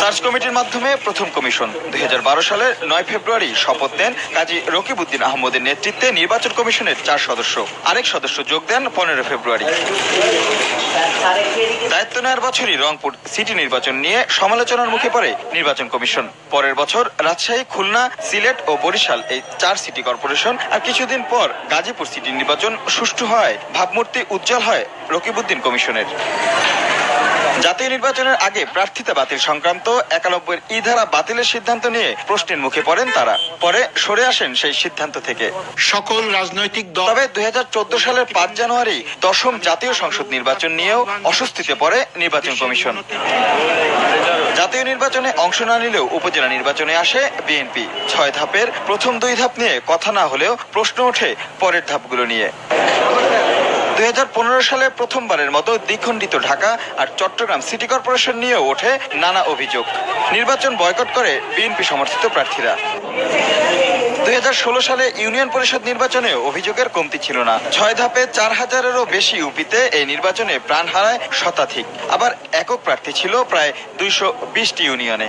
Search কমিটির মাধ্যমে প্রথম কমিশন। দুই হাজার বারো সালের নয় ফেব্রুয়ারি শপথ নেন কাজী রকিবউদ্দিন আহমদের নেতৃত্বে নির্বাচন কমিশনের চার সদস্য। আরেক সদস্য যোগ দেন পনেরো ফেব্রুয়ারি। দায়িত্ব নেওয়ার বছরই রংপুর সিটি নির্বাচন নিয়ে সমালোচনার মুখে পড়ে নির্বাচন কমিশন। পরের বছর রাজশাহী, খুলনা, সিলেট ও বরিশাল এই চার সিটি কর্পোরেশন আর কিছুদিন পর গাজীপুর সিটি নির্বাচন সুষ্ঠু হয়, ভাবমূর্তি উজ্জ্বল হয় রকিবউদ্দিন কমিশনের। জাতীয় নির্বাচনের আগে প্রার্থিতা বাতিল সংক্রান্ত একানব্বই ই ধারা বাতিলের সিদ্ধান্ত নিয়ে প্রশ্নের মুখে পড়েন তারা। পরে সরে আসেন সেই সিদ্ধান্ত থেকে। সকল রাজনৈতিক দল তবে দুই হাজার চোদ্দ সালের পাঁচ জানুয়ারি দশম জাতীয় সংসদ নির্বাচন নিয়েও অস্বস্তিতে পড়ে নির্বাচন কমিশন। জাতীয় নির্বাচনে অংশ না নিলেও উপজেলা নির্বাচনে আসে বিএনপি। ছয় ধাপের প্রথম দুই ধাপ নিয়ে কথা না হলেও প্রশ্ন ওঠে পরের ধাপগুলো নিয়ে। দুই হাজার পনেরো সালে প্রথমবারের মতো দ্বিখণ্ডিত ঢাকা আর চট্টগ্রাম সিটি কর্পোরেশন নিয়েও ওঠে নানা অভিযোগ। নির্বাচন বয়কট করে বিএনপি সমর্থিত প্রার্থীরা। দুই হাজার ষোলো সালে ইউনিয়ন পরিষদ নির্বাচনে অভিযোগের কমতি ছিল না। ছয় ধাপে চার হাজারেরও বেশি ইউপিতে এই নির্বাচনে প্রাণ হারায় শতাধিক। আবার একক প্রার্থী ছিল প্রায় দুইশো বিশটি ইউনিয়নে।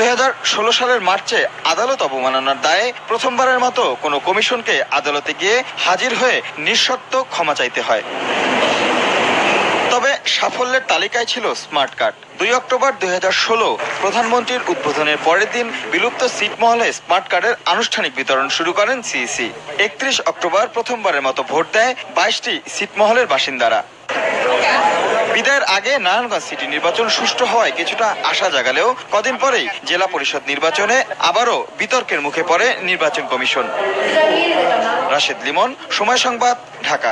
দুই হাজার ষোলো সালের মার্চে আদালত অবমাননার দায়ে প্রথমবারের মতো কোনো কমিশনকে আদালতে গিয়ে হাজির হয়ে নিঃশর্ত ক্ষমা চাইতে হয়। তবে সাফল্যের তালিকায় ছিল স্মার্ট কার্ড। দুই অক্টোবর দুই হাজার ষোলো প্রধানমন্ত্রীর উদ্বোধনের পরের দিন বিলুপ্ত সিটমহলে স্মার্ট কার্ডের আনুষ্ঠানিক বিতরণ শুরু করেন সিইসি। একত্রিশ অক্টোবর প্রথমবারের মতো ভোট দেয় বাইশটি সিটমহলের বাসিন্দারা। বিদায়ের আগে নারায়ণগঞ্জ সিটি নির্বাচন সুষ্ঠু হওয়ায় কিছুটা আশা জাগালেও কদিন পরেই জেলা পরিষদ নির্বাচনে আবারও বিতর্কের মুখে পড়ে নির্বাচন কমিশন। রাশেদ লিমন, সময় সংবাদ, ঢাকা।